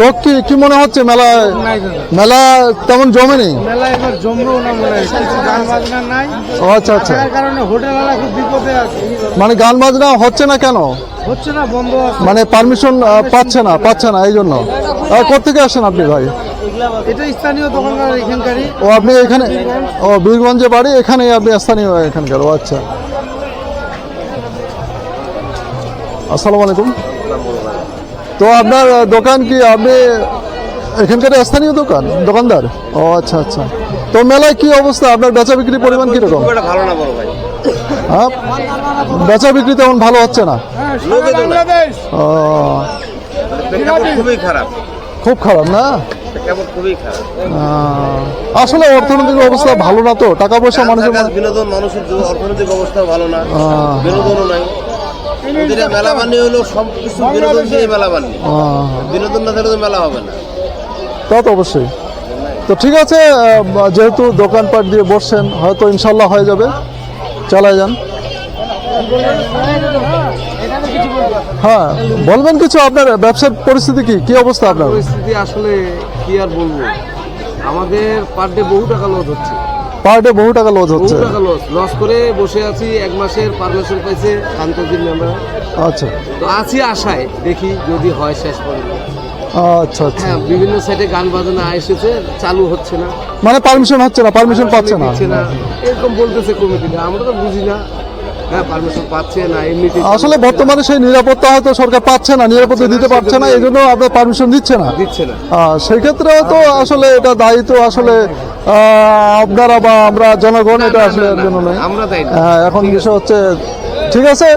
লোক কি কি মনে হচ্ছে? মেলায় মেলা তেমন জমেনি? মেলা এবার জমবেও না মনে হয়। গান বাজনা নাই। আচ্ছা আচ্ছা। কারণে হোটেলওয়ালা খুব বিপদে আছে। মানে গান বাজনা হচ্ছে না কেন? হচ্ছে না বন্ধ মানে পারমিশন পাচ্ছে না পাচ্ছে না এই জন্য। কোথেকে আসেন আপনি ভাই? এটা স্থানীয় দোকানদার এখানকারই। ও আপনি এখানে ও বীরগঞ্জে বাড়ি এখানেই আপনি স্থানীয় এখানকার। ও আচ্ছা। আসসালামু আলাইকুম। তো আপনার দোকান কি আপনি এখানকার স্থানীয় দোকান দোকানদার? ও আচ্ছা আচ্ছা। তো মেলায় কি অবস্থা? আপনার বেচা বিক্রি পরিমাণ কীরকম? ভালো না বড় ভাই। হ্যাঁ? বেচা বিক্রি তেমন ভালো হচ্ছে না। ও, খুবই খারাপ। খুব খারাপ না? আসলে অর্থনৈতিক অবস্থা ভালো না তো? টাকা পয়সা মানুষের বিনোদন মানুষের অর্থনৈতিক অবস্থা ভালো না। বিনোদনও নাই। প্রতিটা মেলা বানি হলো সব কিছু বিনোদন দিয়ে মেলা বানি বিনোদন না থাকলে তো মেলা হবে না। তা তো অবশ্যই। তো ঠিক আছে যেহেতু দোকানপাট দিয়ে বসছেন হয়তো ইনশাল্লাহ হয়ে যাবে। চালায় যান। হ্যাঁ বলবেন কিছু আপনার ব্যবসার পরিস্থিতি কি? কি অবস্থা আপনার? পরিস্থিতি আসলে কি আর বলব? আমাদের পার ডে বহু টাকা লস হচ্ছে। পার ডে বহু টাকা লস বহু হচ্ছে। টাকা লস লস করে বসে আছি এক মাসের পারমিশন পাইছে আমরা আচ্ছা। তো আছি আশায় দেখি যদি হয় শেষ পর্যন্ত আচ্ছা আচ্ছা। হ্যাঁ বিভিন্ন সাইডে গান বাজনা এসেছে চালু হচ্ছে না। মানে পারমিশন হচ্ছে না পারমিশন পাচ্ছে না। দিচ্ছে না। এরকম বলতেছে কমিটিটা আমরা তো বুঝি না। হ্যাঁ পারমিশন পাচ্ছে না এমনিতে আসলে বর্তমানে সেই নিরাপত্তা হয়তো সরকার পাচ্ছে না নিরাপত্তা দিতে পারছে না এই জন্য আপনার পারমিশন দিচ্ছে না। দিচ্ছে না। ক্ষেত্রেও তো আসলে এটা দায়িত্ব আসলে আপনারা বা আমরা জনগণ এটা আসলে জন্য নয় আমরা হ্যাঁ, এখন বিষয় হচ্ছে ঠিক আছে?